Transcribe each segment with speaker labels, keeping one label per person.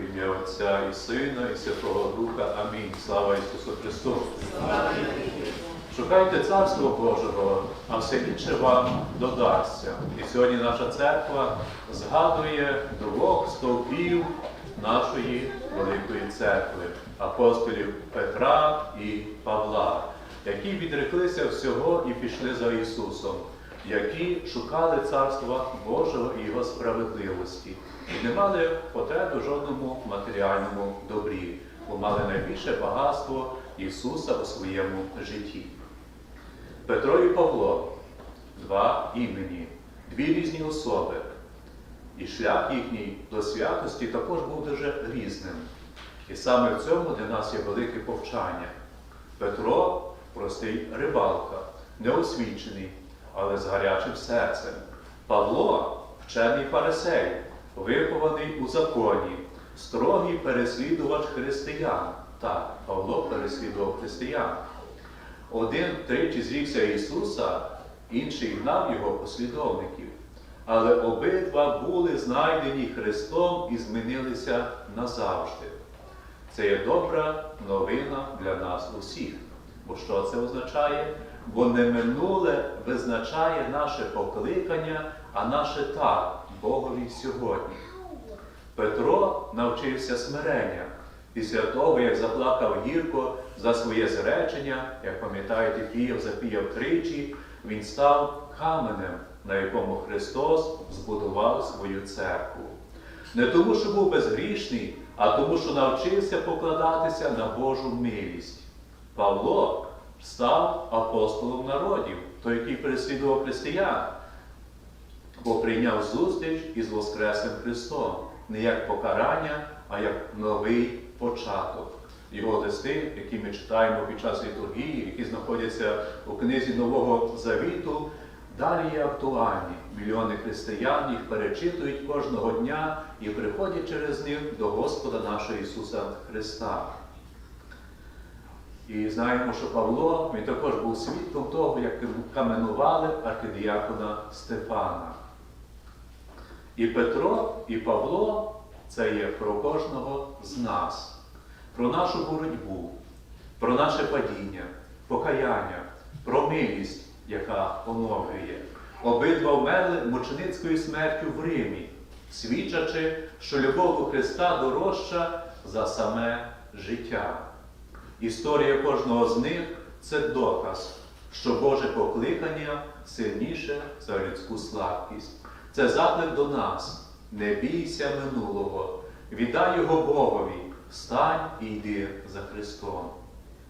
Speaker 1: В ім'я Отця і Сина, і Святого Духа. Амінь. Слава Ісусу Христу! Шукайте Царство Божого, а все інше вам додасться. І сьогодні наша церква згадує двох стовпів нашої великої церкви, апостолів Петра і Павла, які відреклися всього і пішли за Ісусом, які шукали Царства Божого і Його справедливості, і не мали потреби жодному матеріальному добрі, бо мали найбільше багатство Ісуса у своєму житті. Петро і Павло два імені, дві різні особи. І шлях їхній до святості також був дуже різним. І саме в цьому для нас є велике повчання. Петро простий рибалка, неосвічений, але з гарячим серцем. Павло вчений фарисей, вихований у законі, строгий переслідувач християн. Так, Павло переслідував християн. Один тричі зрікся Ісуса, інший гнав його послідовників. Але обидва були знайдені Христом і змінилися назавжди. Це є добра новина для нас усіх. Бо що це означає? Бо не минуле визначає наше покликання, а наше так Богові сьогодні. Петро навчився смирення після того, як заплакав гірко за своє зречення, як пам'ятаєте, Київ запіяв тричі, він став каменем, на якому Христос збудував свою церкву. Не тому, що був безгрішний, а тому, що навчився покладатися на Божу милість. Павло став апостолом народів, той, який переслідував християн, бо прийняв зустріч із Воскресним Христом не як покарання, а як новий початок. Його листи, які ми читаємо під час літургії, які знаходяться у книзі Нового Завіту, далі є актуальні. Мільйони християн їх перечитують кожного дня і приходять через них до Господа нашого Ісуса Христа. І знаємо, що Павло він також був свідком того, як каменували архидіакона Стефана. І Петро, і Павло це є про кожного з нас, про нашу боротьбу, про наше падіння, покаяння, про милість, яка оновлює. Обидва вмерли мученицькою смертю в Римі, свідчачи, що любов до Христа дорожча за саме життя. Історія кожного з них це доказ, що Боже покликання сильніше за людську слабкість. Це заклик до нас. Не бійся минулого, віддай його Богові, встань і йди за Христом.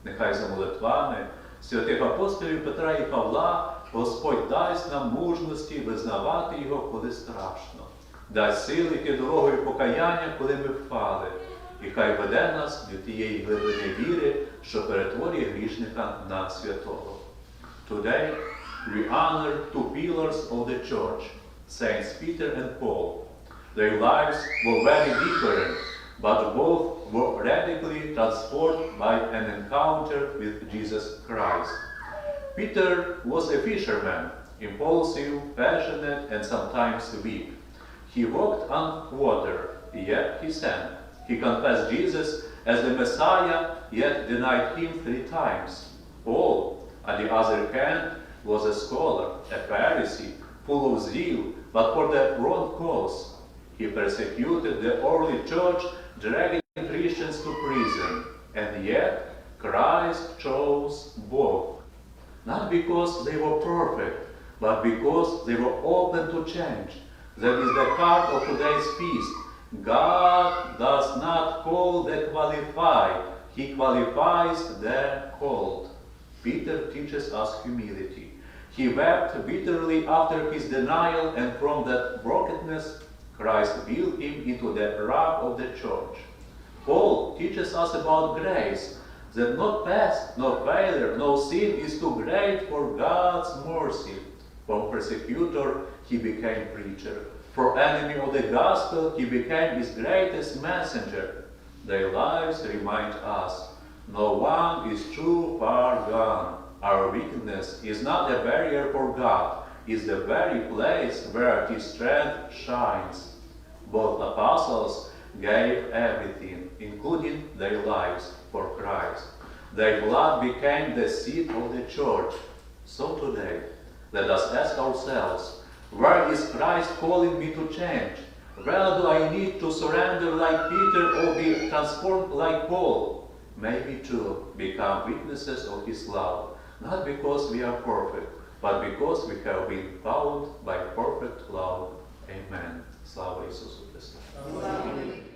Speaker 1: Нехай за молитвами святих апостолів Петра і Павла Господь дасть нам мужності визнавати Його, коли страшно, дасть сили йти дорогою покаяння, коли ми впали, і хай веде нас до тієї глибини віри, що перетворює грішника на святого. Today we honor two pillars of the church, Saints Peter and Paul. Their lives were very different, but both were radically transformed by an encounter with Jesus Christ. Peter was a fisherman, impulsive, passionate, and sometimes weak. He walked on water, yet he sank. He confessed Jesus as the Messiah, yet denied him three times. Paul, on the other hand, was a scholar, a Pharisee, full of zeal, but for the wrong cause. He persecuted the early church, dragging Christians to prison. And yet, Christ chose both. Not because they were perfect, but because they were open to change. That is the heart of today's feast. God does not call the qualified, He qualifies the called. Peter teaches us humility. He wept bitterly after his denial, and from that brokenness, Christ built him into the rock of the church. Paul teaches us about grace, that no past, no failure, no sin is too great for God's mercy. From persecutor, he became preacher. For enemy of the gospel, he became his greatest messenger. Their lives remind us no one is too far gone. Our weakness is not a barrier for God, it's the very place where his strength shines. Both apostles gave everything, including their lives, for Christ. Their blood became the seed of the church. So today, let us ask ourselves, where is Christ calling me to change? Where do I need to surrender like Peter or be transformed like Paul? Maybe to become witnesses of His love, not because we are perfect, but because we have been found by perfect love. Amen. Слава Ісусу Христу!
Speaker 2: Слава